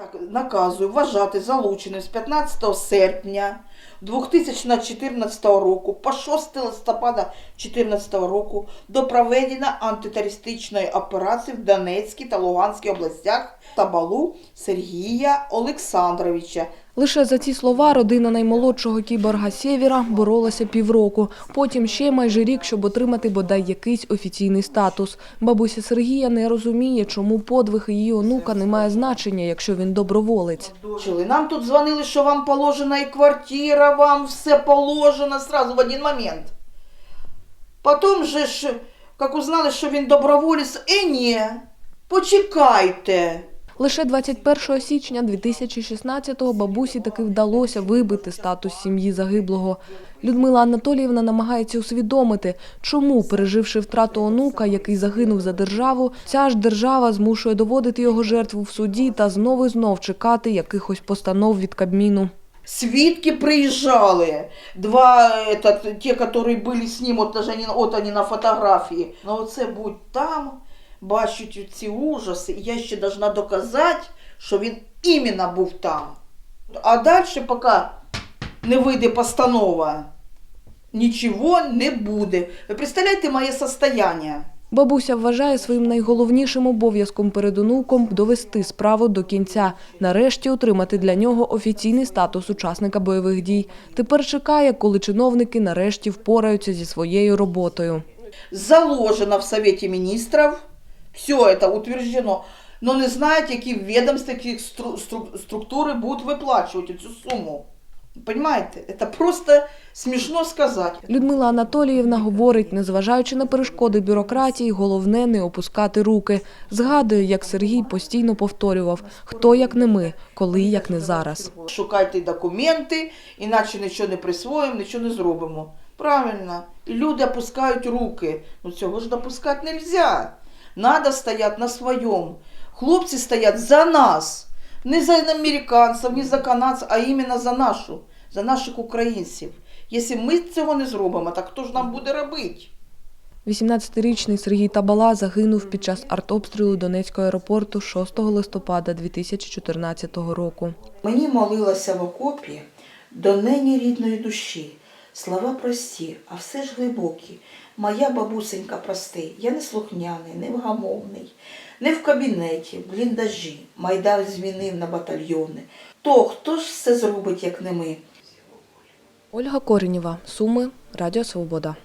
Так, наказую вважати залученим з 15 серпня 2014 року по 6 листопада 2014 року до проведення антитерористичної операції в Донецькій та Луганській областях Табалу Сергія Олександровича. Лише за ці слова родина наймолодшого кіборга Сєвєра боролася півроку. Потім ще майже рік, щоб отримати бодай якийсь офіційний статус. Бабуся Сергія не розуміє, чому подвиг її онука не має значення, якщо він доброволець. Нам тут дзвонили, що вам положена і квартира, вам все положено сразу в один момент. Потім же ж, як узнали, що він доброволець, е ні, почекайте. Лише 21 січня 2016-го бабусі таки вдалося вибити статус сім'ї загиблого. Людмила Анатоліївна намагається усвідомити, чому, переживши втрату онука, який загинув за державу, ця ж держава змушує доводити його жертву в суді та знову знов чекати якихось постанов від Кабміну. Свідки приїжджали. Два, этот, ті, які були з ним, от, даже, они- от вони на фотографії. Ну оце будь там, бачать ці ужаси, і я ще должна доказати, що він іменно був там. А далі, поки не вийде постанова, нічого не буде. Ви представляєте моє состояние? Бабуся вважає своїм найголовнішим обов'язком перед онуком довести справу до кінця, нарешті отримати для нього офіційний статус учасника бойових дій. Тепер чекає, коли чиновники нарешті впораються зі своєю роботою. заложено в Совете Министров, все это утверждено, но не знають, які відомства, які стру- стру- структури будуть виплачувати цю суму. Понимаете? Это просто смішно сказати. Людмила Анатоліївна говорить, незважаючи на перешкоди бюрократії, головне не опускати руки. Згадує, як Сергій постійно повторював, хто як не ми, коли як не зараз. Шукайте документи, іначе нічого не присвоїмо, нічого не зробимо. Правильно. І люди опускають руки. Ну цього ж допускати не можна. Надо стояти на своєму. Хлопці стоять за нас. Не за американців, не за канадців, а іменно за нашу, за наших українців. Якщо ми цього не зробимо, так хто ж нам буде робити? 18-річний Сергій Табала загинув під час артобстрілу Донецького аеропорту 6 листопада 2014 року. Мені молилася в окопі до нині рідної душі. Слова прості, а все ж глибокі. Моя бабусенька простий, я не слухняний, не вгамовний, не в кабінеті, в бліндажі. Майдан змінив на батальйони. То хто ж все зробить, як не ми? Ольга Коренєва, Суми, Радіо Свобода.